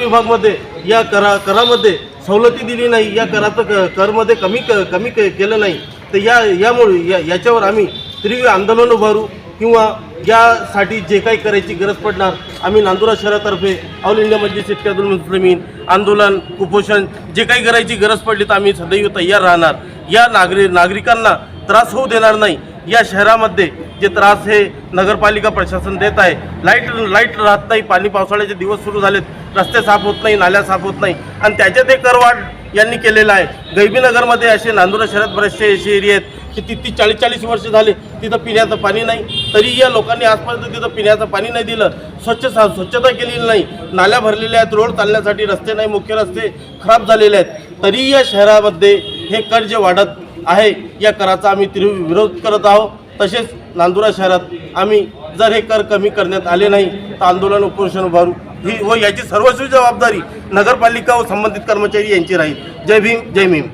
विभागमध्ये या करा करामध्ये सवलती दिली नाही या कराचं क- करमध्ये कमी क- कमी के- केलं नाही. तर या यामुळे या याच्यावर आम्ही तीव्र आंदोलन उभारू किंवा यासाठी जे काही करायची गरज पडणार आम्ही नांदुरा शहरातर्फे ऑल इंडिया मजलिस इत्यादुल मुस्लिमीन आंदोलन कुपोषण जे काही करायची गरज पडली तर आम्ही सदैव तयार राहणार. या नागरी नागरिकांना त्रास होऊ देणार नाही. या शहरामध्ये जे त्रास हे नगरपालिका प्रशासन देत आहे. लाइट लाइट राहत नाही पाणी पावसाळ्याचे दिवस सुरू झालेत. रस्ते साफ होत नाही नाल्या साफ होत नाही. आणि त्याच्यात एक करवाढ यांनी केलेला आहे. गैबीनगरमध्ये असे नांदुरा शहरात बरेचसे असे एरिया आहेत की तिथे ती चाळीस चाळीस वर्ष झाले तिथं पिण्याचं पाणी नाही. तरी या लोकांनी आजपर्यंत तिथं पिण्याचं पाणी नाही दिलं. स्वच्छ सा स्वच्छता केलेली नाही. नाल्या भरलेल्या आहेत रोड चालण्यासाठी रस्ते नाही मुख्य रस्ते खराब झालेले आहेत. तरी या शहरामध्ये हे कर जे वाढत आहे. या कराचा आम्ही तीव्र विरोध करत आहोत. तसेच नांदुरा शहरात आम्ही जर हे कर कमी करण्यात आले नाही तर आंदोलन उपोषण उभारू ही व याची सर्वस्वी जबाबदारी नगरपालिका व संबंधित कर्मचारी यांची राहील. जय भीम जय भीम.